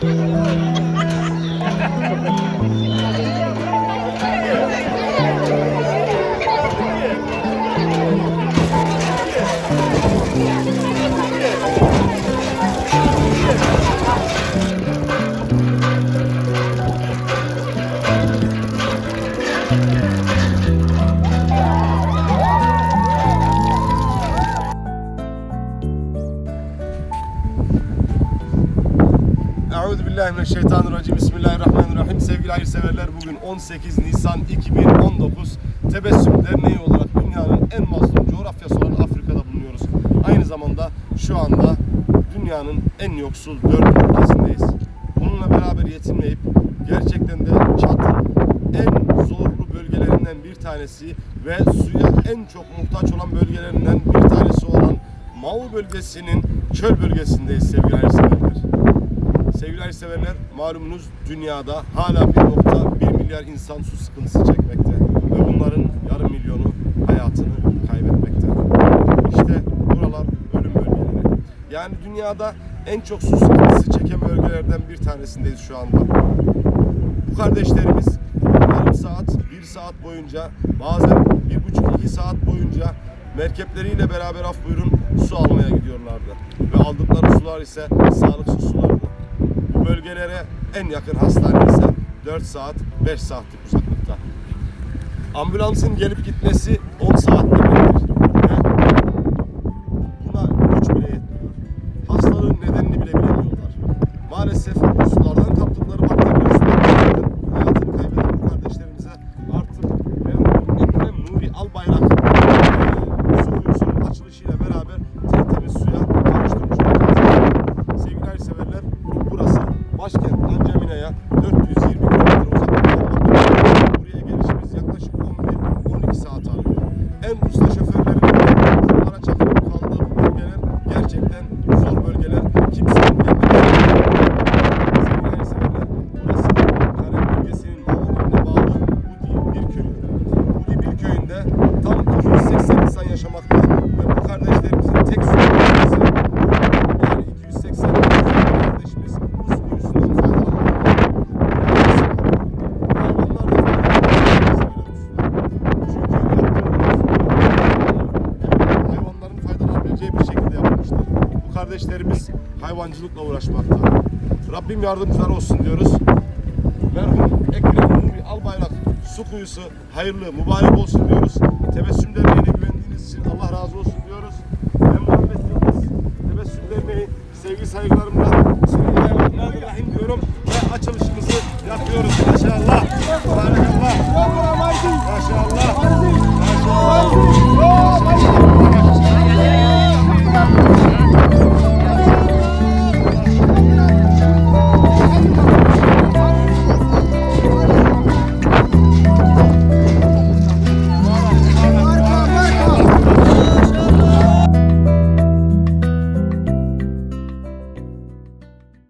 Yeah. Euzubillahimineşşeytanirracim. Bismillahirrahmanirrahim. Sevgili hayırseverler bugün 18 Nisan 2019 Tebessüm Derneği olarak dünyanın en mazlum coğrafyası olan Afrika'da bulunuyoruz. Aynı zamanda şu anda dünyanın en yoksul dört ülkesindeyiz. Bununla beraber yetinmeyip gerçekten de çatın en zorlu bölgelerinden bir tanesi ve suya en çok muhtaç olan bölgelerinden bir tanesi olan Mau bölgesinin çöl bölgesindeyiz sevgili hayırseverler. Hayırseverler malumunuz dünyada hala 1.1 milyar insan su sıkıntısı çekmekte ve bunların yarım milyonu hayatını kaybetmekte. İşte buralar ölüm bölgeleri. Yani dünyada en çok su sıkıntısı çeken bölgelerden bir tanesindeyiz şu anda. Bu kardeşlerimiz yarım saat, bir saat boyunca bazen bir buçuk iki saat boyunca merkepleriyle beraber af buyurun su almaya gidiyorlardı. Ve aldıkları sular ise sağlıksız sulardı. Bölgelere en yakın hastane ise 4 saat 5 saatlik uzaklıkta. Ambulansın gelip gitmesi 10 saat demektir. Buna güç bile yetmiyor. Hastalığın nedenini bile bilemiyorlar. Maalesef sulardan gerçekten kardeşlerimiz hayvancılıkla uğraşmakta. Rabbim yardımcılar olsun diyoruz. Merhum Ekrem Umi Albayrak su kuyusu hayırlı, mübarek olsun diyoruz. Tebessüm Derneği'ne güvendiğiniz için Allah razı olsun diyoruz. Ben Muhammed Yıldız, Tebessüm Derneği sevgi saygılarımla Bismillahirrahmanirrahim diyorum ve açılışımızı yapıyoruz.